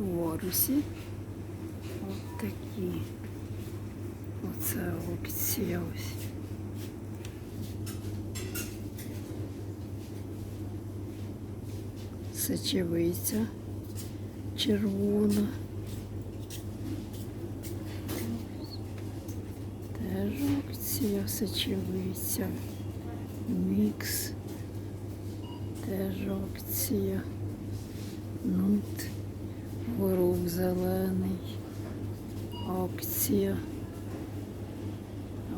Ворусі. От такі. Оце опція ось. Сечевиця червона. Теж опція сечевиця. Мікс. Теж опція. Нут. Горох зелений. Опція.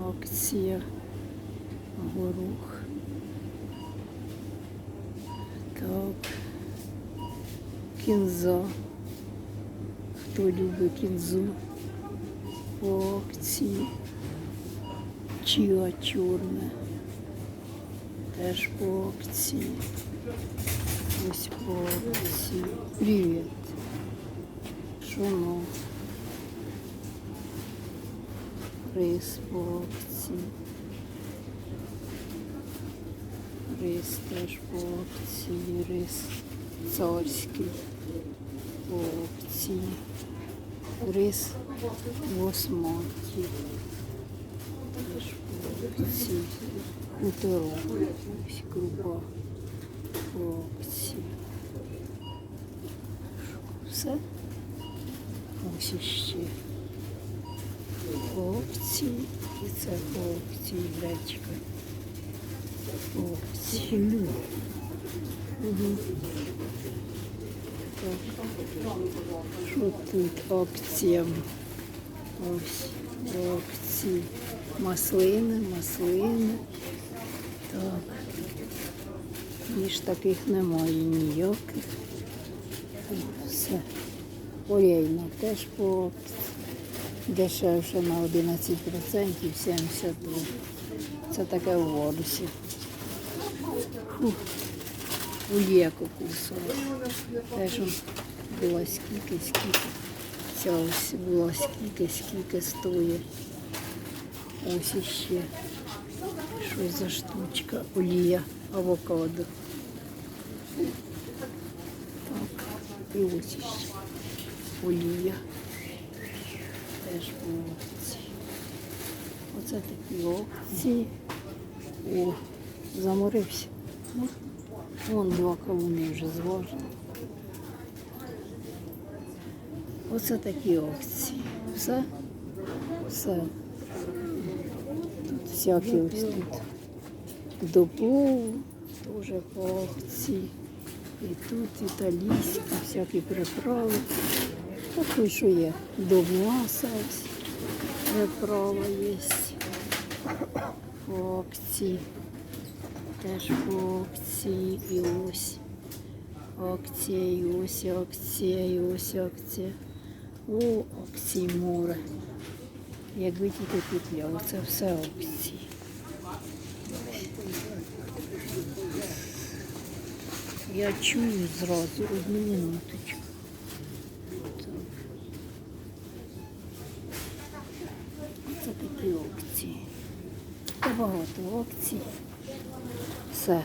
Опція. Горох. Так. Кінза. Хто любить кінзу? По акції. Чіа чорне. Теж по акції. Ось по акції. Привіт. Що ну? Рис теж по. Рис царський по акції. Рис в осматі. Теж по акції. Хуторок. Ось крупа по. Все. Ось іще. Акції. І це акції гречка. Акції. Угу. Що тут акція? Ось акції. Маслини, маслини. Так. Ніж таких немає ніяких. Все. Олійна теж по. Дешевше на 11%, 72. Це таке в Ворусі. Фух. Є кокосова. Теж он була скільки, скільки. Ця ось була скільки, скільки стоїть. Ось іще. Що за штучка? Олія, авокадо. Так, і ось іще. Олія. Теж по акції. Оце такі акції. О, заморився. Вон два кавуни вже зважені. Оце такі акції. Все? Все. Тут всякі ось тут. До плову теж по акції. І тут італійські, всякі приправи. Такий, що є. До м'яса приправа є. Акції. Теж акції і ось. Акція і ось акція і ось акція. О, акції море. Як ви тільки петля, оце все акції. Я чую зразу одну минуточку. Це такі опції. Та багато опцій. Все.